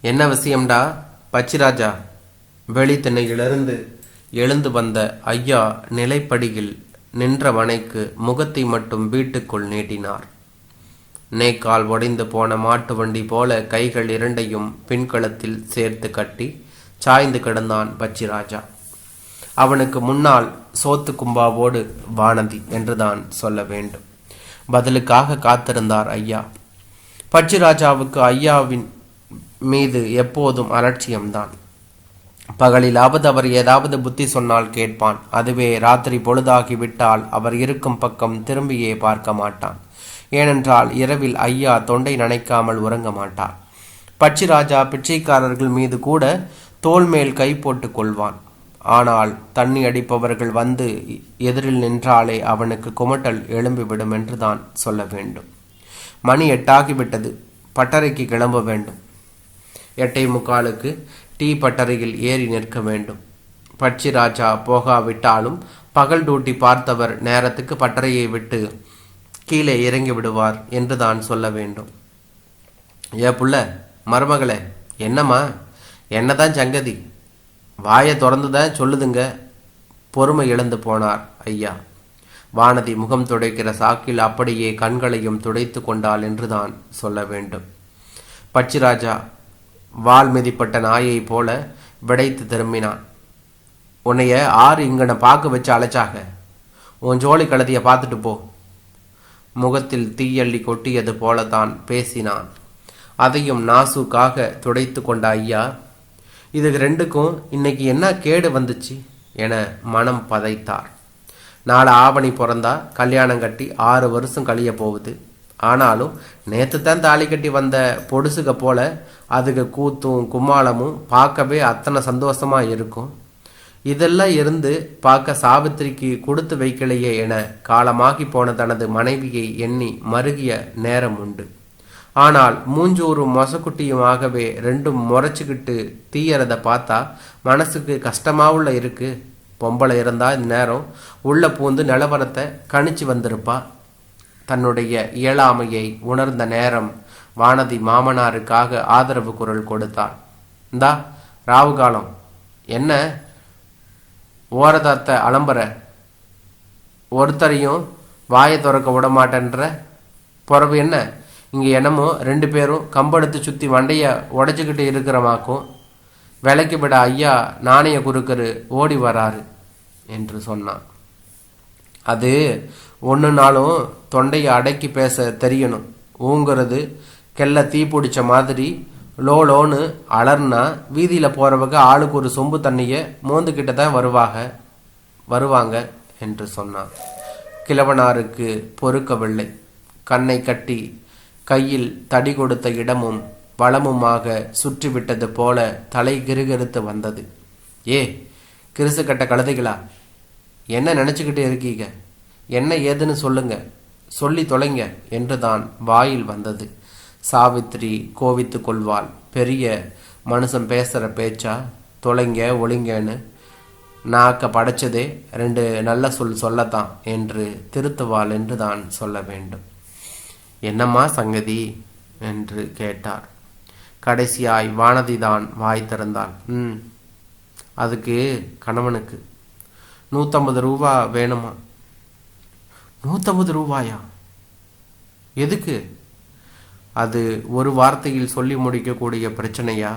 என்ன விஷயம்டா? பச்சிராஜா வெளித்திண்ணையிலிருந்து எழுந்து வந்த ஐயா நிலைப்படியில் நின்றவனைக்கு முகத்தை மட்டும் வீட்டுக்குள் நீட்டினார். நேக்கால் ஒடைந்து போன மாட்டு வண்டி போல கைகள் இரண்டையும் பின்களத்தில் சேர்த்து கட்டி சாய்ந்து கிடந்தான் பச்சிராஜா. அவனுக்கு முன்னால் சோத்து கும்பாவோடு வானதி என்றுதான் சொல்ல வேண்டும். பதிலுக்காக காத்திருந்தார் ஐயா. பச்சிராஜாவுக்கு ஐயாவின் மீது எப்போதும் அலட்சியம்தான். பகலில் ஆபது அவர் ஏதாவது புத்தி சொன்னால் கேட்பான். அதுவே ராத்திரி பொழுதாகி விட்டால் அவர் இருக்கும் பக்கம் திரும்பியே பார்க்க மாட்டான். ஏனென்றால் இரவில் ஐயா தொண்டை நனைக்காமல் உறங்க மாட்டார். பட்சிராஜா பிச்சைக்காரர்கள் மீது கூட தோள் மேல் கை போட்டு கொள்வான். ஆனால் தண்ணி அடிப்பவர்கள் வந்து எதிரில் நின்றாலே அவனுக்கு குமட்டல் எழும்பிவிடும் என்றுதான் சொல்ல வேண்டும். மணி எட்டாகிவிட்டது. பட்டறைக்கு கிளம்ப வேண்டும். எட்டை முக்காலுக்கு டீ பட்டறையில் ஏறி நிற்க வேண்டும். பட்சி ராஜா போகாவிட்டாலும் பகல் டூட்டி பார்த்தவர் நேரத்துக்கு பட்டறையை விட்டு கீழே இறங்கி விடுவார் என்று தான் சொல்ல வேண்டும். ஏ புள்ள மருமகளே என்னம்மா? என்னதான் சங்கதி? வாயை திறந்து தான் சொல்லுதுங்க. பொறுமை இழந்து போனார் ஐயா. வானதி முகம் துடைக்கிற சாக்கில் அப்படியே கண்களையும் துடைத்து கொண்டாள் என்றுதான் சொல்ல வேண்டும். பட்சிராஜா வால் மிதிப்பட்ட நாயைப் போல விடைத்து திரும்பினான். உன்னைய ஆறு இங்கனை பார்க்க வச்சு அழைச்சாக. உன் ஜோலி கழுதியை பார்த்துட்டு போ. முகத்தில் தீயள்ளி கொட்டியது போலத்தான் பேசினான். அதையும் நாசுக்காக துடைத்து கொண்ட ஐயா இது ரெண்டுக்கும் இன்னைக்கு என்ன கேடு வந்துச்சு? என மனம் பதைத்தார். நாளை ஆவணி பிறந்தா கல்யாணம் கட்டி ஆறு வருஷம் கழிய போகுது. ஆனாலும் நேற்று தான் தாலி கட்டி வந்த பொடுசுக போல அதுக்கு கூத்தும் கும்மாளமும் பார்க்கவே அத்தனை சந்தோஷமா இருக்கும். இதெல்லாம் இருந்து பார்க்க சாவித்திரிக்கு கொடுத்து வைக்கலையே என காலமாகி போன தனது மனைவியை எண்ணி மருகிய நேரம் உண்டு. ஆனால் மூஞ்சூரும் மொசக்குட்டியுமாகவே ரெண்டும் முறைச்சிக்கிட்டு தீயறதை பார்த்தா மனசுக்கு கஷ்டமாவுள்ள இருக்கு. பொம்பளை இருந்தா இந்த நேரம் உள்ள பூந்து நிலவரத்தை கணிச்சு வந்திருப்பா. தன்னுடைய இயலாமையை உணர்ந்த நேரம் வானதி மாமனாருக்காக ஆதரவு குரல் கொடுத்தாள். இந்தா ராவு காலம். என்ன? ஓரதாத்த அலம்புற. ஒருத்தரையும் வாயை திறக்க விட மாட்டேன்ற பிறவு என்ன? இங்கே என்னமோ ரெண்டு பேரும் கம்பெடுத்து சுற்றி வண்டையை உடைச்சிக்கிட்டு இருக்கிறமாக்கும் விலைக்கு விட ஐயா நாணய குறுக்கரு ஓடி வராரு என்று சொன்னான். அது ஒன்று நாளும் தொண்டையை அடக்கி பேச தெரியணும். ஊங்கிறது கெல்ல தீ பிடிச்ச மாதிரி லோ லோன்னு அலர்னா வீதியில் போகிறவங்க ஆளுக்கு ஒரு சொம்பு தண்ணியை மோந்துக்கிட்ட தான் வருவாங்க வருவாங்க என்று சொன்னான் கிழவனாருக்கு பொறுக்கவில்லை கண்ணை கட்டி கையில் தடி கொடுத்த இடமும் வளமுமாக சுற்றிவிட்டது போல தலை கிருகிருத்து வந்தது. ஏ கிறிசு கட்ட கழுதைகளா? என்ன நினச்சிக்கிட்டு இருக்கீங்க? என்ன ஏதுன்னு சொல்லுங்கள் சொல்லி தொலைங்க என்றுதான் வாயில் வந்தது. சாவித்திரி கோவித்து கொள்வாள். பெரிய மனுஷன் பேசுகிற பேச்சா? தொலைங்க ஒளிங்கன்னு நாக்க படைச்சதே ரெண்டு நல்ல சொல் சொல்லத்தான் என்று திருத்துவாள் என்று தான் சொல்ல வேண்டும். என்னம்மா சங்கதி? என்று கேட்டார். கடைசியாய் வானதி தான் வாய் திறந்தாள். ம் அதுக்கு கணவனுக்கு. நூற்றம்பது ரூபா வேணுமா? நூற்றம்பது ரூபாயா? எதுக்கு? அது ஒரு வார்த்தையில் சொல்லி முடிக்கக்கூடிய பிரச்சனையா?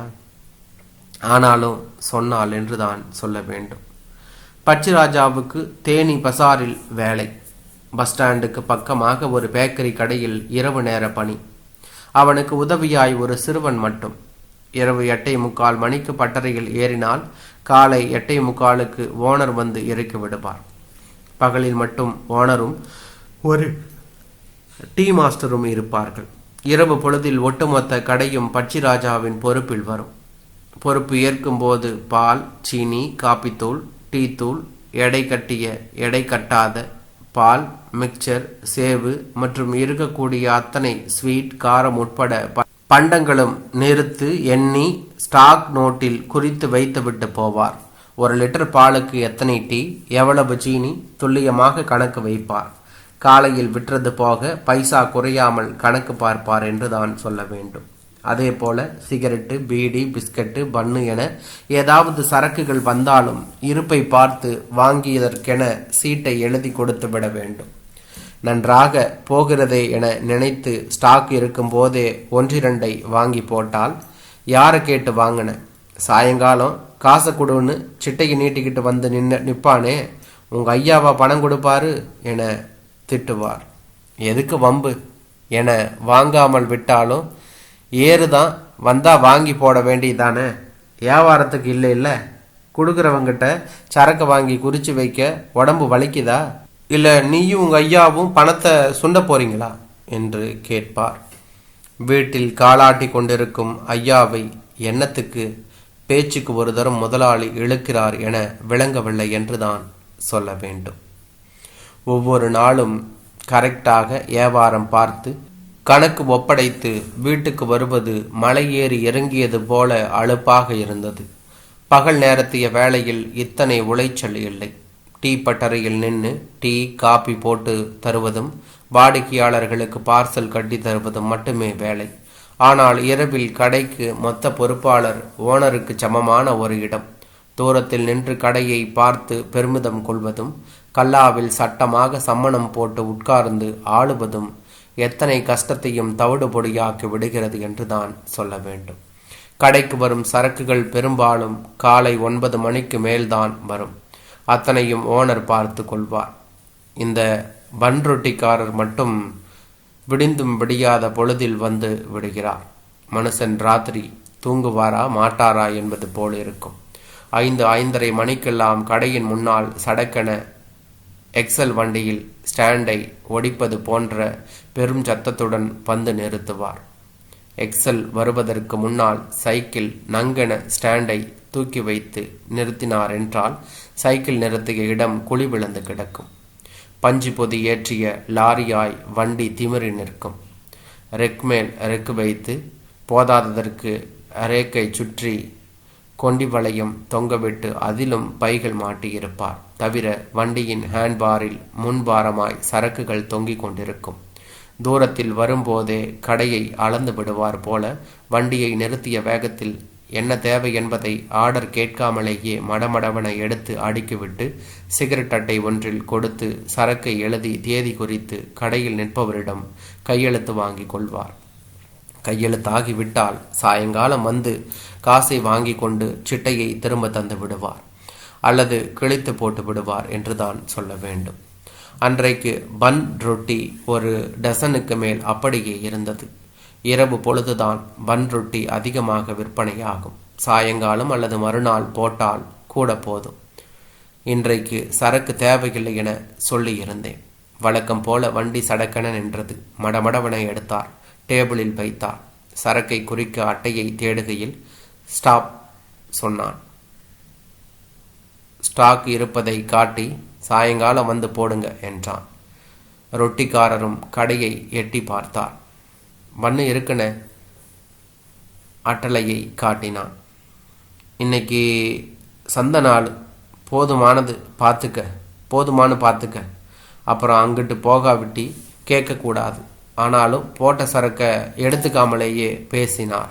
ஆனாலும் சொன்னால் என்றுதான் சொல்ல வேண்டும். பச்சிராஜாவுக்கு தேனி பசாரில் வேலை. பஸ் ஸ்டாண்டுக்கு பக்கமாக ஒரு பேக்கரி கடையில் இரவு நேர பணி. அவனுக்கு உதவியாய் ஒரு சிறுவன் மட்டும். இரவு எட்டை முக்கால் மணிக்கு பட்டறையில் ஏறினால் காலை எட்டை முக்காலுக்கு ஓனர் வந்து இறக்கி விடுவார். பகலில் மட்டும் ஓனரும் ஒரு டீ மாஸ்டரும் இருப்பார்கள். இரவு பொழுதில் ஒட்டுமொத்த கடையும் பட்சிராஜாவின் பொறுப்பில் வரும். பொறுப்பு ஏற்கும்போது பால் சீனி காப்பித்தூள் டீ தூள் எடை கட்டிய எடை கட்டாத பால் மிக்சர் சேவு மற்றும் இருக்கக்கூடிய அத்தனை ஸ்வீட் காரம் உட்பட ப- பண்டங்களும் நிறுத்து எண்ணி ஸ்டாக் நோட்டில் குறித்து வைத்துவிட்டு போவார். ஒரு லிட்டர் பாலுக்கு எத்தனை டீ? எவ்வளவு சீனி துல்லியமாக கணக்கு வைப்பார். காலையில் விற்றது போக பைசா குறையாமல் கணக்கு பார்ப்பார் என்று தான் சொல்ல வேண்டும். அதே போல சிகரெட்டு பீடி பிஸ்கட்டு பன்னு என ஏதாவது சரக்குகள் வந்தாலும் இருப்பை பார்த்து வாங்கியதற்கென சீட்டை எழுதி கொடுத்து விட வேண்டும். நன்றாக போகிறதே என நினைத்து ஸ்டாக் இருக்கும் போதே ஒன்றிரண்டை வாங்கி போட்டால் யாரை கேட்டு வாங்கின? சாயங்காலம் காசை கொடுன்னு சிட்டைக்கு நீட்டிக்கிட்டு வந்து நின்ன நிற்பானே உங்கள் ஐயாவா பணம் கொடுப்பாரு என திட்டுவார். எதுக்கு வம்பு என வாங்காமல் விட்டாலும் ஏறுதான் வந்தால் வாங்கி போட வேண்டியதானே? வியாபாரத்துக்கு இல்லை இல்லை. கொடுக்குறவங்கிட்ட சரக்கு வாங்கி குறித்து வைக்க உடம்பு வலிக்குதா? இல்லை நீயும் உங்கள் ஐயாவும் பணத்தை சுண்ட போறீங்களா? என்று கேட்பார். வீட்டில் காலாட்டி கொண்டிருக்கும் ஐயாவை எண்ணத்துக்கு பேச்சுக்கு ஒரு தரம் முதலாளி இழுக்கிறார் என விளங்கவில்லை என்றுதான் சொல்ல வேண்டும். ஒவ்வொரு நாளும் கரெக்டாக வியாபாரம் பார்த்து கணக்கு ஒப்படைத்து வீட்டுக்கு வருவது மலை ஏறி இறங்கியது போல அலுப்பாக இருந்தது. பகல் நேரத்திய வேளையில் இத்தனை உளைச்சல் இல்லை. டீ பட்டறையில் நின்று டீ காபி போட்டு தருவதும் வாடிக்கையாளர்களுக்கு பார்சல் கட்டி தருவதும் மட்டுமே வேலை. ஆனால் இரவில் கடைக்கு மொத்த பொறுப்பாளர் ஓனருக்கு சமமான ஒரு இடம். தூரத்தில் நின்று கடையை பார்த்து பெருமிதம் கொள்வதும் கல்லாவில் சட்டமாக சம்மணம் போட்டு உட்கார்ந்து ஆளுவதும் எத்தனை கஷ்டத்தையும் தவிடு பொடியாக்கி விடுகிறது என்று தான் சொல்ல வேண்டும். கடைக்கு வரும் சரக்குகள் பெரும்பாலும் காலை ஒன்பது மணிக்கு மேல்தான் வரும். அத்தனையும் ஓனர் பார்த்து கொள்வார். இந்த பன்ரொட்டிக்காரர் மட்டும் விடிந்தும் விடியாத பொழுதில் வந்து விடுகிறார். மனுஷன் ராத்திரி தூங்குவாரா மாட்டாரா என்பது போல் இருக்கும். ஐந்து ஐந்தரை மணிக்கெல்லாம் கடையின் முன்னால் சடக்கென எக்ஸல் வண்டியில் ஸ்டாண்டை ஒடிப்பது போன்ற பெரும் சத்தத்துடன் வந்து நிறுத்துவார். எக்ஸல் வருவதற்கு முன்னால் சைக்கிள் நங்கென ஸ்டாண்டை தூக்கி வைத்து நிறுத்தினார் என்றால் சைக்கிள் நிறுத்திய இடம் குழி விழுந்து கிடக்கும். பஞ்சு பொதி ஏற்றிய லாரியாய் வண்டி திமிரி நிற்கும். ரெக் மேல் ரெக்கு வைத்து போதாததற்கு ரேக்கை சுற்றி கொண்டி வளையம் தொங்கவிட்டு அதிலும் பைகள் மாட்டியிருப்பார். தவிர வண்டியின் ஹேண்ட்பாரில் முன்பாரமாய் சரக்குகள் தொங்கிக் கொண்டிருக்கும். தூரத்தில் வரும்போதே கடையை அளந்து விடுவார் போல வண்டியை நிறுத்திய வேகத்தில் என்ன தேவை என்பதை ஆர்டர் கேட்காமலேயே மடமடவனை எடுத்து அடுக்கிவிட்டு சிகரெட் அட்டை ஒன்றில் கொடுத்து சரக்கை எழுதி தேதி குறித்து கடையில் நிற்பவரிடம் கையெழுத்து வாங்கி கொள்வார். கையெழுத்தாகிவிட்டால் சாயங்காலம் வந்து காசை வாங்கி கொண்டு சிட்டையை திரும்ப தந்து விடுவார் அல்லது கிழித்து போட்டு விடுவார் என்றுதான் சொல்ல வேண்டும். அன்றைக்கு பன் ரொட்டி ஒரு டசனுக்கு மேல் அப்படியே இருந்தது. இரவு பொழுதுதான் பன் ரொட்டி அதிகமாக விற்பனையாகும். சாயங்காலம் அல்லது மறுநாள் போட்டால் கூட போதும். இன்றைக்கு சரக்கு தேவையில்லை என சொல்லியிருந்தேன். வழக்கம் போல வண்டி சடக்கென நின்றது. மடமடவனை எடுத்தார். டேபிளில் வைத்தார். சரக்கை குறிக்க அட்டையை தேடுகையில் ஸ்டாப் சொன்னான். ஸ்டாக் இருப்பதை காட்டி சாயங்காலம் வந்து போடுங்க என்றான். ரொட்டிக்காரரும் கடையை எட்டி பார்த்தார். மண்ணு இருக்குன அட்டலையை காட்டினான். இன்னைக்கு சந்த நாள். போதுமானது பார்த்துக்க. போதுமானு பார்த்துக்க. அப்புறம் அங்கிட்டு போகாவிட்டி கேட்கக்கூடாது. ஆனாலும் போட்ட சரக்கை எடுத்துக்காமலேயே பேசினார்.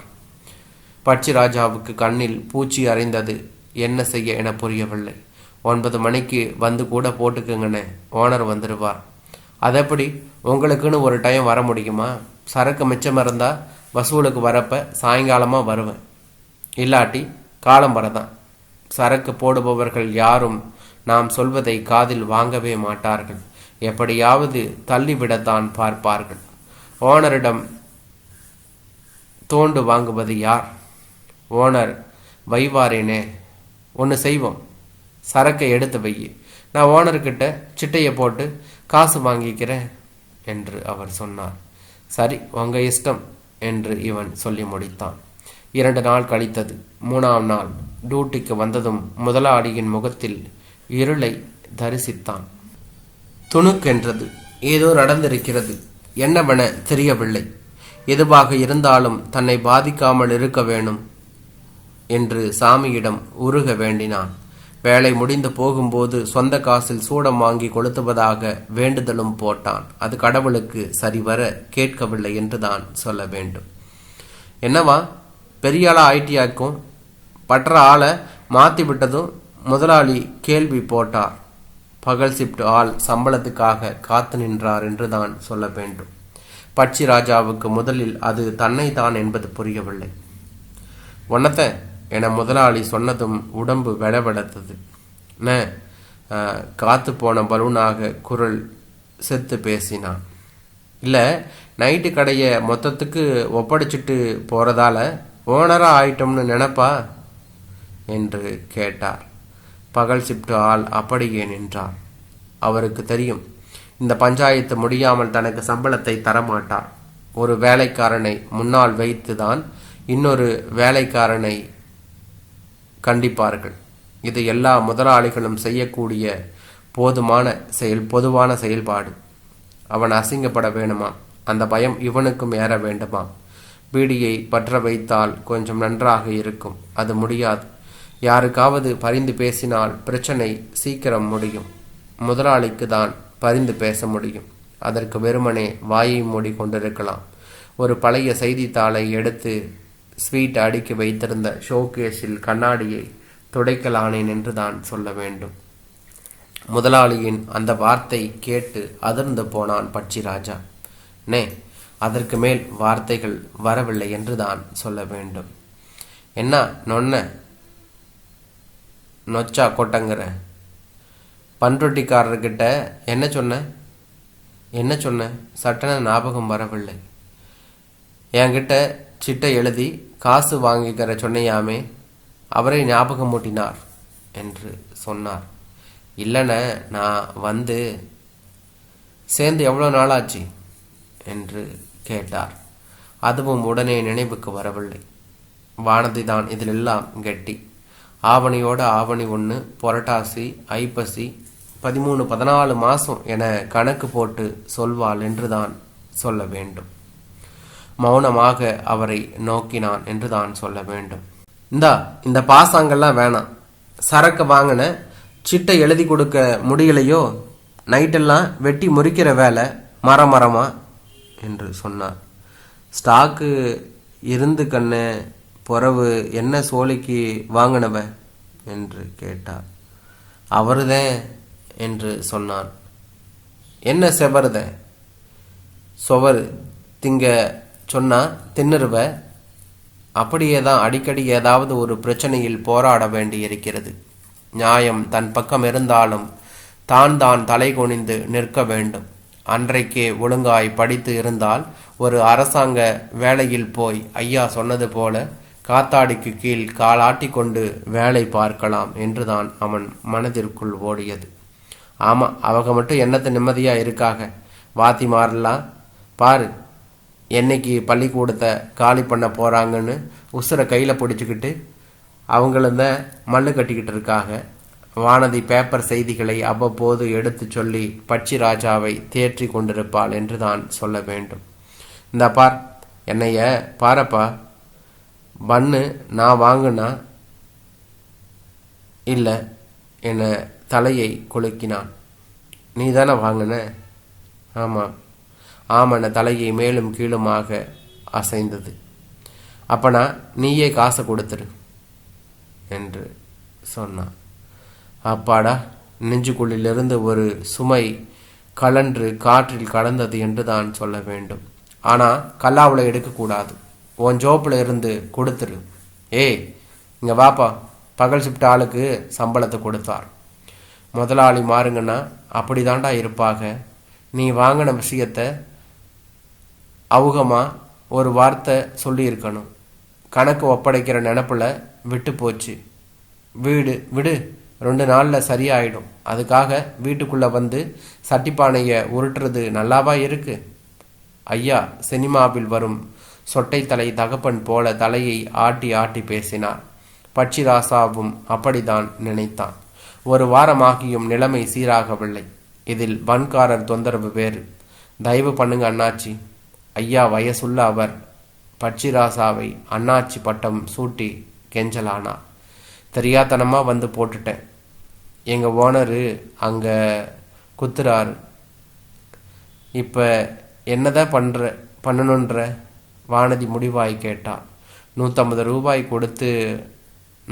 பட்சிராஜாவுக்கு கண்ணில் பூச்சி அறைந்தது என்ன செய்ய என புரியவில்லை. ஒன்பது மணிக்கு வந்து கூட போட்டுக்குங்கண்ணே ஓனர் வந்துடுவார் அதெப்படி? உங்களுக்குன்னு ஒரு டைம் வர முடியுமா? சரக்கு மிச்சம் இருந்தால் வசூலுக்கு வரப்போ சாயங்காலமாக வருவேன். இல்லாட்டி காலம் வரதான். சரக்கு போடுபவர்கள் யாரும் நாம் சொல்வதை காதில் வாங்கவே மாட்டார்கள். எப்படியாவது தள்ளிவிடத்தான் பார்ப்பார்கள். ஓனரிடம் தோண்டு வாங்குவது யார்? ஓனர் வைவாரேனே ஒன்று செய்வோம். சரக்கை எடுத்து வை. நான் ஓனர்கிட்ட சிட்டையை போட்டு காசு வாங்கிக்கிறேன் என்று அவர் சொன்னார். சரி உங்க இஷ்டம் என்று இவன் சொல்லி முடித்தான். இரண்டு நாள் கழித்தது. மூணாம் நாள் டியூட்டிக்கு வந்ததும் முதலாளியின் முகத்தில் இருளை தரிசித்தான். துணுக்கென்றது. ஏதோ நடந்திருக்கிறது. என்னவென தெரியவில்லை. எதுவாக இருந்தாலும் தன்னை பாதிக்காமல் இருக்க வேணும் என்று சாமியிடம் உருக வேண்டினான். வேலை முடிந்து போகும்போது சொந்த காசில் சூடம் வாங்கி கொளுத்துவதாக வேண்டுதலும் போட்டான். அது கடவுளுக்கு சரிவர கேட்கவில்லை என்றுதான் சொல்ல வேண்டும். என்னவா? பெரிய ஆளா ஐடியாக்கும் பற்ற ஆளை மாற்றி விட்டதும் முதலாளி கேள்வி போட்டார். பகல் ஷிப்ட் ஆள் சம்பளத்துக்காக காத்து நின்றார் என்று தான் சொல்ல வேண்டும். பட்சி ராஜாவுக்கு முதலில் அது தன்னை தான் என்பது புரியவில்லை. உன்னத்தை என முதலாளி சொன்னதும் உடம்பு வெடவெடத்தது. ந காத்து போன பலூனாக குரல் செத்து பேசினான். இல்லை நைட்டு கடையை மொத்தத்துக்கு ஒப்படைச்சிட்டு போகிறதால ஓனராக ஆயிட்டோம்னு நினப்பா? என்று கேட்டார். பகல் ஷிப்ட் ஆள் அப்படியே நின்றார் அவருக்கு தெரியும் இந்த பஞ்சாயத்து முடியாமல் தனக்கு சம்பளத்தை தரமாட்டார். ஒரு வேலைக்காரனை முன்னால் வைத்துதான் இன்னொரு வேலைக்காரனை கண்டிப்பார்கள். இது எல்லா முதலாளிகளும் செய்யக்கூடிய போதுமான செயல் பொதுவான செயல்பாடு. அவன் அசிங்கப்பட வேணுமா? அந்த பயம் இவனுக்கும் ஏற வேண்டுமா? பீடியை பற்ற வைத்தால் கொஞ்சம் நன்றாக இருக்கும். அது முடியாது. யாருக்காவது பரிந்து பேசினால் பிரச்சனை சீக்கிரம் முடியும். முதலாளிக்கு தான் பரிந்து பேச முடியும். அதற்கு வெறுமனே வாயை மூடி கொண்டிருக்கலாம் ஒரு பழைய செய்தித்தாளை எடுத்து ஸ்வீட் அடுக்கி வைத்திருந்த ஷோகேஸில் கண்ணாடியை துடைக்கலானேன் என்று தான் சொல்ல வேண்டும். முதலாளியின் அந்த வார்த்தை கேட்டு அதிர்ந்து போனான் பட்சி ராஜா நே அதற்கு மேல் வார்த்தைகள் வரவில்லை என்று தான் சொல்ல வேண்டும். என்ன நொன்ன? நொச்சா கொட்டங்கிற பன்ரொட்டிக்காரர்கிட்ட என்ன சொன்ன? என்ன சொன்ன? சட்டன ஞாபகம் வரவில்லை. என்கிட்ட சிட்டை எழுதி காசு வாங்கிக்கிற சொன்னையாமே அவரை ஞாபகம் மூட்டினார் என்று சொன்னார். இல்லைண்ண நான் வந்து சேர்ந்து எவ்வளோ நாளாச்சு? என்று கேட்டார். அதுவும் உடனே நினைவுக்கு வரவில்லை. வானதி தான் இதிலெல்லாம் கெட்டி. ஆவணியோட ஆவணி ஒன்று புரட்டாசி ஐப்பசி பதிமூணு பதினாலு மாதம் என கணக்கு போட்டு சொல்வாள் என்றுதான் சொல்ல வேண்டும். மௌனமாக அவரை நோக்கினான் என்று தான் சொல்ல வேண்டும். இந்தா இந்த பாசாங்கெல்லாம் வேணாம். சரக்கு வாங்கின சிட்டை எழுதி கொடுக்க முடியலையோ? நைட்டெல்லாம் வெட்டி முறிக்கிற வேலை மரம் மரமா என்று சொன்னார். ஸ்டாக்கு இருந்து கண்ணு புறவு என்ன சோலைக்கு வாங்கினவ? என்று கேட்டார். அவருதேன் என்று சொன்னான் என்ன செவருத? சுவர் திங்க சொன்னா தின்னுருவ. அப்படியே தான் அடிக்கடி ஏதாவது ஒரு பிரச்சனையில் போராட வேண்டியிருக்கிறது. நியாயம் தன் பக்கம் இருந்தாலும் தான் தான் தலை குனிந்து நிற்க வேண்டும். அன்றைக்கே ஒழுங்காய் படித்து இருந்தால் ஒரு அரசாங்க வேலையில் போய் ஐயா சொன்னது போல காத்தாடிக்கு கீழ் காலாட்டி கொண்டு வேலை பார்க்கலாம் என்றுதான் அவன் மனதிற்குள் ஓடியது. ஆமாம் அவங்க மட்டும் என்னத்தை நிம்மதியாக இருக்காக? வாத்தி மாறலாம் பாரு என்னைக்கு பள்ளிக்கூடத்தை காலி பண்ண போகிறாங்கன்னு உசுரை கையில் பிடிச்சிக்கிட்டு அவங்கள தான் மண்ணு கட்டிக்கிட்டு இருக்காங்க. வானதி பேப்பர் செய்திகளை அவ்வப்போது எடுத்து சொல்லி பட்சி ராஜாவை தேற்றி கொண்டிருப்பாள் என்று தான் சொல்ல வேண்டும். இந்த பார் என்னைய பாரப்பா பண்ணு நான் வாங்கினா இல்லை என தலையை குலுக்கினான். நீ தானே வாங்கின? ஆமாம். ஆமன தலையை மேலும் கீழுமாக அசைந்தது. அப்பனா நீயே காசை கொடுத்துரு என்று சொன்னான். அப்பாடா நெஞ்சுக்குள்ளிலிருந்து ஒரு சுமை கலன்று காற்றில் கடந்தது என்று தான் சொல்ல வேண்டும். ஆனால் கல்லாவில் எடுக்கக்கூடாது. உன் ஜோப்பில் இருந்து கொடுத்துரு. ஏய் இங்கே வாப்பா. பகல் ஷிஃப்ட் ஆளுக்கு சம்பளத்தை கொடுத்தார். முதலாளி மாறுங்கன்னா அப்படி தாண்டா இருப்பாங்க நீ வாங்கின விஷயத்த அவுகமா ஒரு வார்த்தை சொல்லியிருக்கணும். கணக்கு ஒப்படைக்கிற நினப்பில் விட்டு போச்சு. வீடு விடு ரெண்டு நாளில் சரியாயிடும். அதுக்காக வீட்டுக்குள்ளே வந்து சட்டிப்பானையை உருட்டுறது நல்லாவா இருக்கு? ஐயா சினிமாவில் வரும் சொட்டை தலை தகப்பன் போல தலையை ஆட்டி ஆட்டி பேசினார். பட்சிராசாவும் அப்படிதான் நினைத்தான். ஒரு வாரமாகியும் நிலைமை சீராகவில்லை. இதில் வன்காரர் தொந்தரவு வேறு. தயவு பண்ணுங்க அண்ணாச்சி. ஐயா வயசுள்ள அவர் பட்சிராசாவை அண்ணாச்சி பட்டம் சூட்டி கெஞ்சலானா. தெரியாதனமாக வந்து போட்டுட்டேன். எங்கள் ஓனரு அங்கே குத்துறாரு. இப்போ என்னதான் பண்ணுற பண்ணணுன்ற வானதி முடிவாய் கேட்டா. நூற்றம்பது ரூபாய் கொடுத்து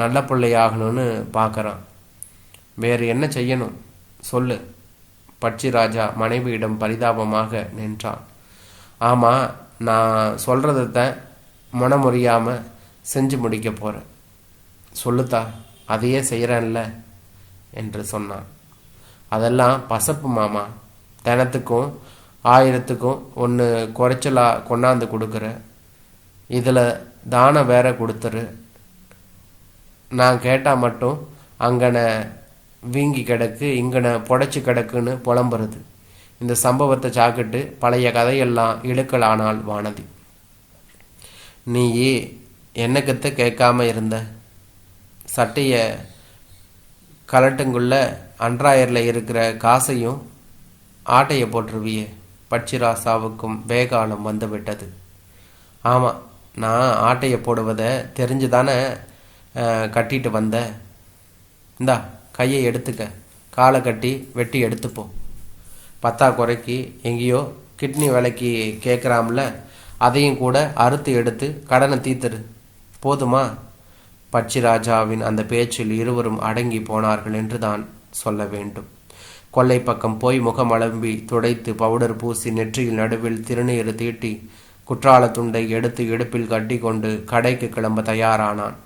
நல்ல பிள்ளையாகணும்னு பார்க்குறான் வேறு என்ன செய்யணும்? சொல்லு. பட்சிராஜா மனைவியிடம் பரிதாபமாக நின்றான். ஆமாம் நான் சொல்கிறத முனமுறியாமல் செஞ்சு முடிக்க போகிறேன் சொல்லுத்தா அதையே செய்கிறேன்ல என்று சொன்னான். அதெல்லாம் பசப்பு மாமா. தினத்துக்கும் ஆயிரத்துக்கும் ஒன்று குறைச்சலாக கொண்டாந்து கொடுக்குற. இதில் தானம் வேற கொடுத்துரு. நான் கேட்டால் மட்டும் அங்கன வீங்கி கிடக்கு இங்கன புடைச்சி கிடக்குன்னு புலம்புறது. இந்த சம்பவத்தை சாக்கிட்டு பழைய கதையெல்லாம் இழுக்கலானால் வானதி. நீ என்னக்கத்த கேட்காம இருந்த? சட்டையை கலட்டுங்குள்ள அன்றாயரில் இருக்கிற காசையும் ஆட்டையை போட்டுருவியே பட்சிராசாவுக்கும் வேகாலம் வந்து விட்டது ஆமாம் நான் ஆட்டையை போடுவதை தெரிஞ்சு தானே கட்டிட்டு வந்தேன் இந்தா கையை எடுத்துக்க. காலை கட்டி வெட்டி எடுத்துப்போ. பத்தா எங்கேயோ கிட்னி விலைக்கு கேட்குறாம்ல அதையும் கூட அறுத்து எடுத்து கடனை தீர்த்துரு போதுமா? பட்சிராஜாவின் அந்த பேச்சில் இருவரும் அடங்கி போனார்கள் என்று தான் சொல்ல வேண்டும். கொல்லை பக்கம் போய் முகமளம்பி துடைத்து பவுடர் பூசி நெற்றியில் நடுவில் திருநீர் தீட்டி குற்றால துண்டை எடுத்து இடுப்பில் கட்டி கொண்டு கடைக்கு கிளம்ப தயாரானான்.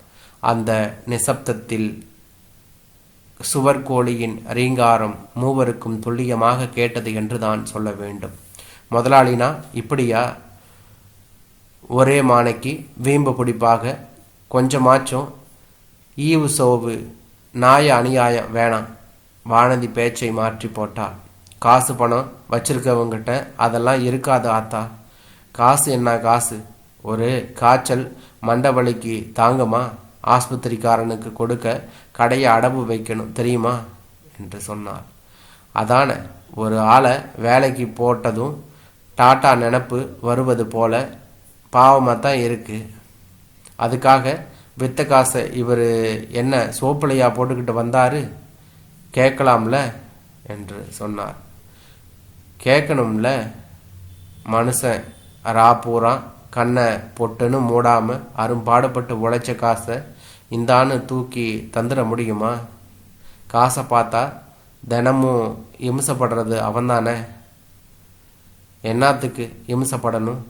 அந்த நிசப்தத்தில் சுவர்கோழியின் ரீங்காரம் மூவருக்கும் துல்லியமாக கேட்டது என்று தான் சொல்ல வேண்டும். முதலாளினா இப்படியா? ஒரே மானைக்கு வீம்பு பிடிப்பாக கொஞ்சமாச்சும் ஈவு சோவு நாய அநியாயம் வேணாம். வானதி பேச்சை மாற்றி போட்டாள். காசு பணம் வச்சிருக்கவங்கிட்ட அதெல்லாம் இருக்காது ஆத்தா. காசு என்ன காசு? ஒரு காய்ச்சல் மண்டவழிக்கு தாங்குமா? ஆஸ்பத்திரிக்காரனுக்கு கொடுக்க கடையை அடவு வைக்கணும் தெரியுமா? என்று சொன்னார். அதான ஒரு ஆளை வேலைக்கு போட்டதும் டாட்டா நினப்பு வருவது போல பாவமாக தான் இருக்குது அதுக்காக வித்த காசை இவர் என்ன சோப்பிலையா போட்டுக்கிட்டு வந்தார்? கேட்கலாம்ல? என்று சொன்னார். கேட்கணும்ல? மனுஷன் ரா பூரா கண்ணை பொட்டுன்னு மூடாமல் அரும்பாடுபட்டு உழைச்ச காசை இந்தான்னு தூக்கி தந்துட முடியுமா? காசை பார்த்தா தினமும் இம்சப்படுறது அவன்தானே? என்னத்துக்கு இம்சப்படணும்?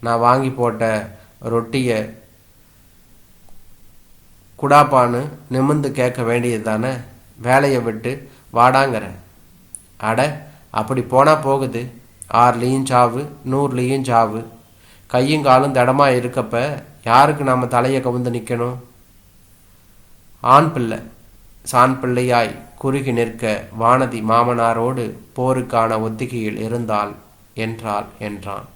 நான் வாங்கி போட்ட ரொட்டியை குடாப்பான்னு நிமிந்து கேட்க வேண்டியது தானே வேலையை விட்டு வாடாங்கிற. அட அப்படி போனால் போகுது. ஆறுலேயும் சாவு நூறுலேயும் சாவு. கையும் காலும் தடமாக இருக்கப்ப யாருக்கு நாம் தலையை கவுந்து நிற்கணும் ஆண் பிள்ளை. சான் பிள்ளையாய் குறுகி நிற்க வானதி மாமனாரோடு போருக்கான ஒத்திகையில் இருந்தால் என்றாள் என்றான்.